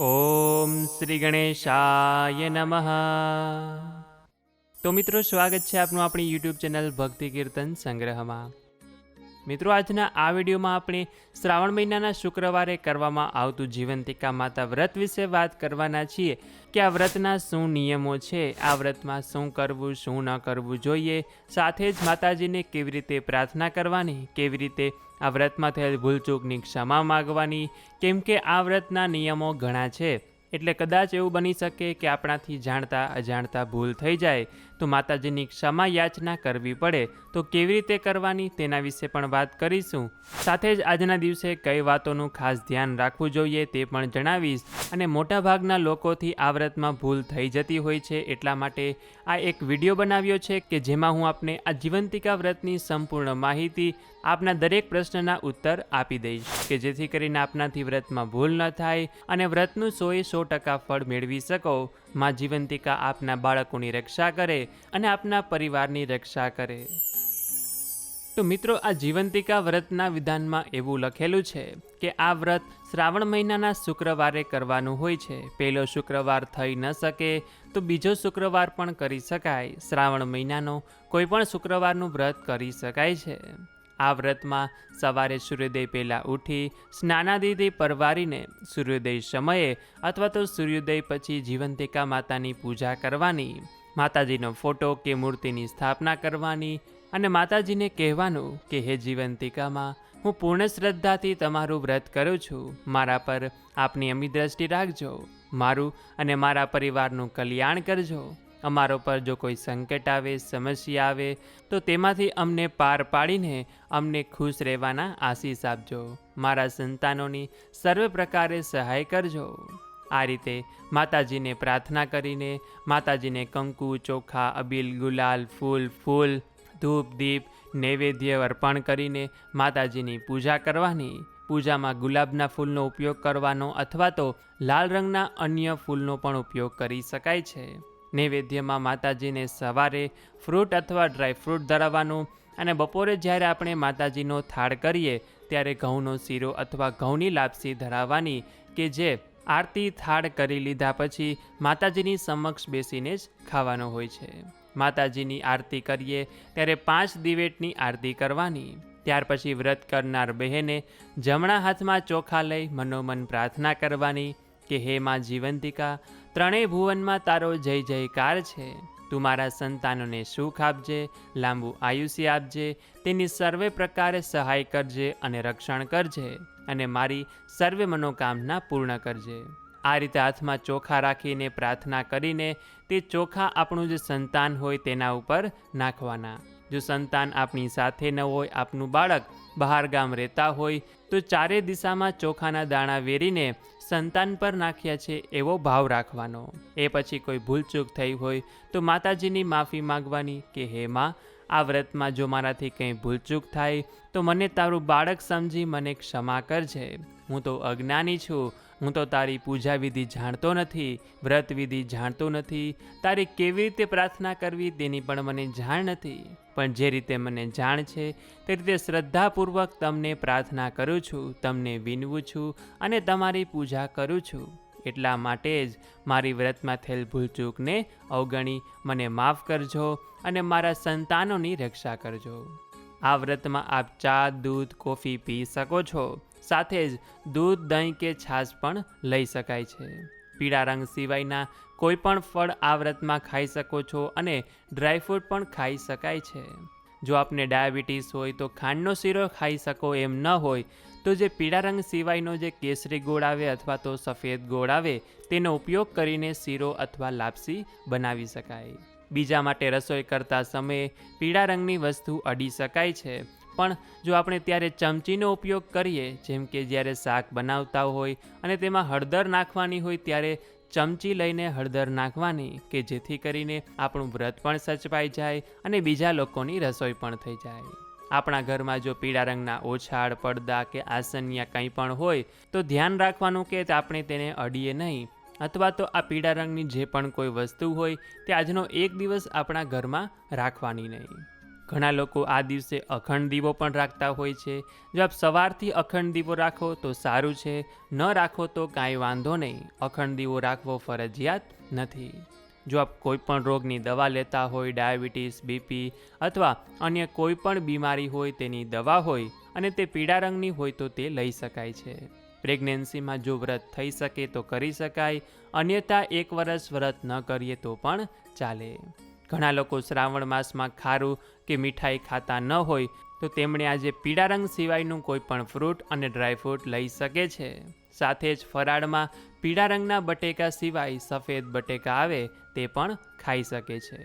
ઓમ શ્રી ગણેશાય નમઃ. તો મિત્રો, સ્વાગત છે આપનું આપણી યુટ્યુબ ચેનલ ભક્તિ કીર્તન સંગ્રહમાં. મિત્રો, આજના આ વિડીયોમાં આપણે શ્રાવણ મહિનાના શુક્રવારે કરવામાં આવતું જીવંતિકા માતા વ્રત વિશે વાત કરવાના છીએ કે આ વ્રતના શું નિયમો છે, આ વ્રતમાં શું કરવું, શું ન કરવું જોઈએ, સાથે જ માતાજીને કેવી રીતે પ્રાર્થના કરવાની, કેવી રીતે આ વ્રતમાં થયેલ ભૂલચૂકની ક્ષમા માગવાની, કેમ કે આ વ્રતના નિયમો ઘણા છે. એટલે કદાચ એવું બની શકે કે આપણાથી જાણતા અજાણતા ભૂલ થઈ જાય, તો માતાજીની ક્ષમા યાચના કરવી પડે. તો કેવી રીતે કરવાની તેના વિશે પણ વાત કરીશું. સાથે જ આજના દિવસે કઈ વાતોનું ખાસ ધ્યાન રાખવું જોઈએ તે પણ જણાવીશ. અને મોટાભાગના લોકોથી આ વ્રતમાં ભૂલ થઈ જતી હોય છે એટલા માટે આ એક વીડિયો બનાવ્યો છે કે જેમાં હું આપને આ જીવંતિકા વ્રતની સંપૂર્ણ માહિતી આપના દરેક પ્રશ્નના ઉત્તર આપી દઈશ. કે જેથી કરીને આપનાથી વ્રતમાં ભૂલ ન થાય અને વ્રતનું સોએ સો ટકા ફળ મેળવી શકો. માં જીવંતિકા આપના બાળકોની રક્ષા કરે અને આપના પરિવારની રક્ષા કરે. તો મિત્રો, આ જીવંતિકા વ્રતના વિધાનમાં એવું લખેલું છે કે આ વ્રત શ્રાવણ મહિનાના શુક્રવારે કરવાનું હોય છે. પહેલો શુક્રવાર થઈ ન શકે તો બીજો શુક્રવાર પણ કરી શકાય. શ્રાવણ મહિનાનો કોઈ પણ શુક્રવારનું વ્રત કરી શકાય છે. આ વ્રતમાં સવારે સૂર્યોદય પહેલાં ઉઠી સ્નાનાદિથી પરવારીને સૂર્યોદય સમયે અથવા તો સૂર્યોદય પછી જીવંતિકા માતાની પૂજા કરવાની, માતાજીનો ફોટો કે મૂર્તિની સ્થાપના કરવાની અને માતાજીને કહેવાનું કે, હે જીવંતિકામાં, હું પૂર્ણ શ્રદ્ધાથી તમારું વ્રત કરું છું. મારા પર આપની અમી દ્રષ્ટિ રાખજો. મારું અને મારા પરિવારનું કલ્યાણ કરજો. અમારો પર જો કોઈ સંકટ આવે, સમસ્યા આવે, તો તેમાંથી અમને પાર પાડીને અમને ખુશ રહેવાના આશીષ આપજો. મારા સંતાનોની સર્વ પ્રકારે સહાય કરજો. આ રીતે માતાજીને પ્રાર્થના કરીને, માતાજીને કંકુ, ચોખા, અબીલ, ગુલાલ, ફૂલ ફૂલ, ધૂપ, દીપ, નૈવેદ્ય અર્પણ કરીને માતાજીની પૂજા કરવાની. પૂજામાં ગુલાબના ફૂલનો ઉપયોગ કરવાનો અથવા તો લાલ રંગના અન્ય ફૂલનો પણ ઉપયોગ કરી શકાય છે. નૈવેદ્યમાં માતાજીને સવારે ફ્રૂટ અથવા ડ્રાયફ્રૂટ ધરાવવાનું અને બપોરે જ્યારે આપણે માતાજીનો થાળ કરીએ ત્યારે ઘઉંનો શીરો અથવા ઘઉંની લાપસી ધરાવવાની કે જે આરતી થાળ કરી લીધા પછી માતાજીની સમક્ષ બેસીને જ ખાવાનો હોય છે. માતાજીની આરતી કરીએ ત્યારે પાંચ દિવેટની આરતી કરવાની. ત્યાર પછી વ્રત કરનાર બહેને જમણા હાથમાં ચોખા લઈ મનોમન પ્રાર્થના કરવાની કે, હે માં જીવંતિકા ત્રણેય ભુવનમાં તારો જય જયકાર છે. તું મારા સંતાનોને સુખ આપજે, લાંબુ આયુષ્ય આપજે, તેની સર્વે પ્રકારે સહાય કરજે અને રક્ષણ કરજે અને મારી સર્વે મનોકામના પૂર્ણ કરજે. આ રીતે હાથમાં ચોખા રાખીને પ્રાર્થના કરીને તે ચોખા આપણું જે સંતાન હોય તેના ઉપર નાખવાના. જો સંતાન આપણી સાથે ન હોય, આપનું બાળક બહાર ગામ રહેતા હોય, તો ચારે દિશામાં ચોખાના દાણા વેરીને સંતાન પર નાખ્યા છે એવો ભાવ રાખવાનો. એ પછી કોઈ ભૂલચૂક થઈ હોય, તો માતાજીની માફી માગવાની કે, હે માં, આ વ્રતમાં જો મારાથી કંઈ ભૂલચૂક થાય, તો મને તારું બાળક સમજી મને ક્ષમા કરજે. હું તો અજ્ઞાની છું, હું તો તારી પૂજા વિધિ જાણતો નથી, વ્રત વિધિ જાણતો નથી, તારી કેવી રીતે પ્રાર્થના કરવી તેની પણ મને જાણ નથી. પણ જે રીતે મને જાણ છે, તે રીતે શ્રદ્ધાપૂર્વક તમને પ્રાર્થના કરું છું, તમને વિનવું છું અને તમારી પૂજા કરું છું. એટલા માટે જ મારી વ્રતમાં થયેલ ભૂલચૂકને અવગણી મને માફ કરજો અને મારા સંતાનોની રક્ષા કરજો. આ વ્રતમાં આપ ચા, દૂધ, કોફી પી શકો છો. સાથે જ દૂધ, દહીં કે છાશ પણ લઈ શકાય છે. પીળા રંગ સિવાયના કોઈ પણ ફળ આ વ્રતમાં ખાઈ શકો છો અને ડ્રાયફ્રૂટ પણ ખાઈ શકાય છે. જો આપને ડાયાબિટીસ હોય તો ખાંડનો શીરો ખાઈ શકો એમ ન હોય, તો જે પીળા રંગ સિવાયનો જે કેસરી ગોળ આવે અથવા તો સફેદ ગોળ આવે, તેનો ઉપયોગ કરીને શીરો અથવા લાપસી બનાવી શકાય. બીજા માટે રસોઈ કરતા સમયે પીળા રંગની વસ્તુ અડી શકાય છે. પણ જો આપણે ત્યારે ચમચીનો ઉપયોગ કરીએ, જેમ કે જ્યારે શાક બનાવતા હોય અને તેમાં હળદર નાખવાની હોય ત્યારે ચમચી લઈને હળદર નાખવાની કે જેથી કરીને આપણું વ્રત પણ સચવાઈ જાય અને બીજા લોકોની રસોઈ પણ થઈ જાય. આપણા ઘરમાં જો પીળા રંગના ઓછાળ, પડદા કે આસનિયા કંઈ પણ હોય, તો ધ્યાન રાખવાનું કે આપણે તેને અડીએ નહીં. અથવા તો આ પીળા રંગની જે પણ કોઈ વસ્તુ હોય, તે આજનો એક દિવસ આપણા ઘરમાં રાખવાની નહીં. ઘણા લોકો આ દિવસે અખંડ દીવો પણ રાખતા હોય છે. જો આપ સવારથી અખંડ દીવો રાખો તો સારું છે. ન રાખો તો કાંઈ વાંધો નહીં. અખંડ દીવો રાખવો ફરજિયાત નથી. જો આપ કોઈપણ રોગની દવા લેતા હોય, ડાયાબિટીસ, બીપી અથવા અન્ય કોઈ પણ બીમારી હોય તેની દવા હોય અને તે પીળા રંગની હોય તો તે લઈ શકાય છે. પ્રેગ્નન્સીમાં જો વ્રત થઈ શકે તો કરી શકાય. અન્યથા એક વર્ષ વ્રત ન કરીએ તો પણ ચાલે. ઘણા લોકો શ્રાવણ માસમાં ખારું કે મીઠાઈ ખાતા ન હોય, તો તેમણે આજે પીળા રંગ સિવાયનું કોઈ પણ ફ્રૂટ અને ડ્રાયફ્રૂટ લઈ શકે છે. સાથે જ ફરાળમાં પીળા રંગના બટેકા સિવાય સફેદ બટેકા આવે તે પણ ખાઈ શકે છે.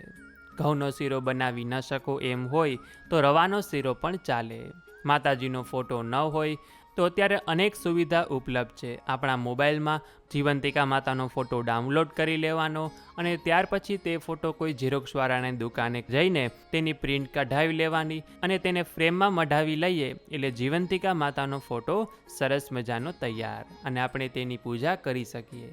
ઘઉંનો શીરો બનાવી ન શકો એમ હોય તો રવાનો શીરો પણ ચાલે. માતાજીનો ફોટો ન હોય તો અત્યારે અનેક સુવિધા ઉપલબ્ધ છે. આપણા મોબાઈલમાં જીવંતિકા માતાનો ફોટો ડાઉનલોડ કરી લેવાનો અને ત્યાર પછી તે ફોટો કોઈ ઝીરોક્ષવાળાને દુકાને જઈને તેની પ્રિન્ટ કઢાવી લેવાની અને તેને ફ્રેમમાં મઢાવી લઈએ એટલે જીવંતિકા માતાનો ફોટો સરસ મજાનો તૈયાર અને આપણે તેની પૂજા કરી શકીએ.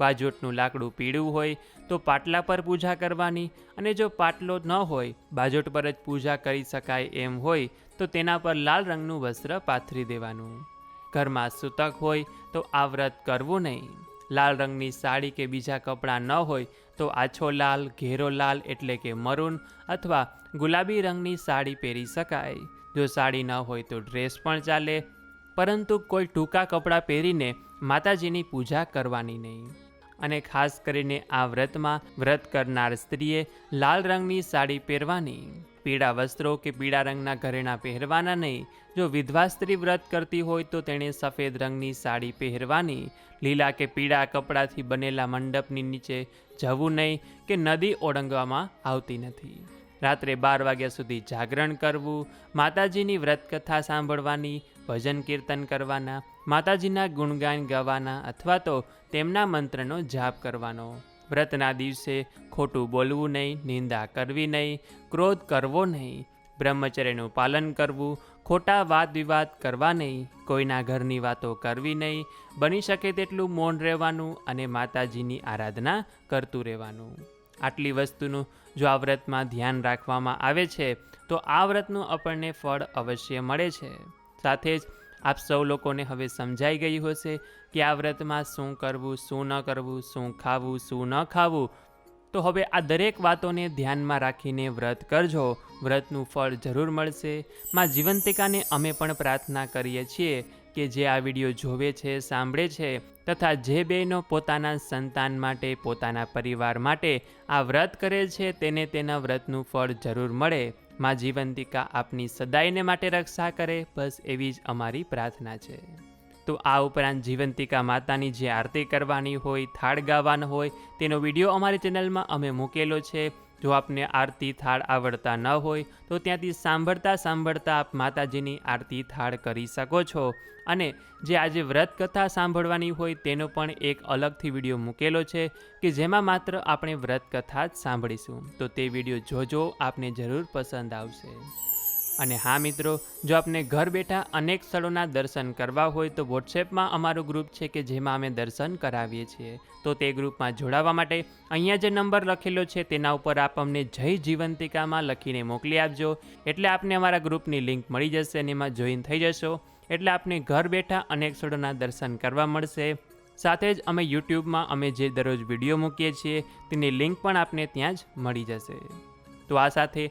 બાજોટનું લાકડું પીળું હોય તો પાટલા પર પૂજા કરવાની અને જો પાટલો ન હોય, બાજોટ પર જ પૂજા કરી શકાય એમ હોય, તો તેના પર લાલ રંગનું વસ્ત્ર પાથરી દેવાનું. ઘરમાં સૂતક હોય તો આ વ્રત કરવું નહીં. લાલ રંગની સાડી કે બીજા કપડાં ન હોય તો આછો લાલ, ઘેરો લાલ એટલે કે મરૂન અથવા ગુલાબી રંગની સાડી પહેરી શકાય. જો સાડી ન હોય તો ડ્રેસ પણ ચાલે, પરંતુ કોઈ ટૂંકા કપડાં પહેરીને માતાજીની પૂજા કરવાની નહીં. અને ખાસ કરીને આ વ્રતમાં વ્રત કરનાર સ્ત્રીએ લાલ રંગની સાડી પહેરવાની, પીળા વસ્ત્રો કે પીળા રંગના ઘરેણાં પહેરવાના નહીં. જો વિધવા સ્ત્રી વ્રત કરતી હોય તો તેણે સફેદ રંગની સાડી પહેરવાની, લીલા કે પીળા કપડાથી બનેલા મંડપની નીચે જવું નહીં કે નદી ઓળંગવામાં આવતી નથી. રાત્રે બાર વાગ્યા સુધી જાગરણ કરવું, માતાજીની વ્રત કથા સાંભળવાની ભજન કીર્તન કરવાના, માતાજીના ગુણગાન ગાવાના અથવા તો તેમના મંત્રનો જાપ કરવાનો. વ્રતના દિવસે ખોટું બોલવું નહીં, નિંદા કરવી નહીં, ક્રોધ કરવો નહીં, બ્રહ્મચર્યનું પાલન કરવું, ખોટા વાદ વિવાદ કરવા નહીં, કોઈના ઘરની વાતો કરવી નહીં, બની શકે તેટલું મૌન રહેવાનું અને માતાજીની આરાધના કરતું રહેવાનું. આટલી વસ્તુનું જો આ વ્રતમાં ધ્યાન રાખવામાં આવે છે, તો આ વ્રતનું આપણને ફળ અવશ્ય મળે છે. સાથે જ આપ સૌ લોકોને હવે સમજાઈ ગયું હશે કે આ વ્રતમાં શું કરવું, શું ન કરવું, શું ખાવું, શું ન ખાવું. તો હવે આ દરેક વાતોને ધ્યાનમાં રાખીને વ્રત કરજો. વ્રતનું ફળ જરૂર મળશે. માં જીવંતિકાને અમે પણ પ્રાર્થના કરીએ છીએ કે જે આ વીડિયો જોવે છે, સાંભળે છે તથા જે બેનો પોતાના સંતાન માટે, પોતાના પરિવાર માટે આ વ્રત કરે છે, તેને તેના વ્રતનું ફળ જરૂર મળે. માં જીવંતિકા આપની સદાયને માટે રક્ષા કરે, બસ એવી જ અમારી પ્રાર્થના છે. તો આ ઉપરાંત જીવંતિકા માતાની જે આરતી કરવાની હોય, થાળ ગાવાનો હોય, તેનો વીડિયો અમારી ચેનલમાં અમે મૂકેલો છે. જો આપને આરતી થાળ આવડતા ન હોય, તો ત્યાંથી સાંભળતા સાંભળતા આપ માતાજીની આરતી થાળ કરી શકો છો. અને જે આજે વ્રત કથા સાંભળવાની હોય, તેનો પણ એક અલગથી વીડિયો મૂકેલો છે કે જેમાં માત્ર આપણે વ્રત કથા જ સાંભળીશું. તો તે વીડિયો જોજો, આપને જરૂર પસંદ આવશે. અને હા મિત્રો, જો આપને ઘર બેઠા અનેક સ્થળોના દર્શન કરવા હોય તો વોટ્સએપમાં અમારું ગ્રુપ છે કે જેમાં અમે દર્શન કરાવીએ છીએ. તો તે ગ્રુપમાં જોડાવા માટે અહીંયા જે નંબર લખેલો છે તેના ઉપર આપ અમને જય જીવંતિકામાં લખીને મોકલી આપજો. એટલે આપને અમારા ગ્રુપની લિંક મળી જશે અને એમાં જોઈન થઈ જશો. એટલે આપને ઘર બેઠા અનેક સ્થળોના દર્શન કરવા મળશે. સાથે જ અમે યુટ્યુબમાં અમે જે દરરોજ વીડિયો મૂકીએ છીએ, તેની લિંક પણ આપને ત્યાં જ મળી જશે. તો આ સાથે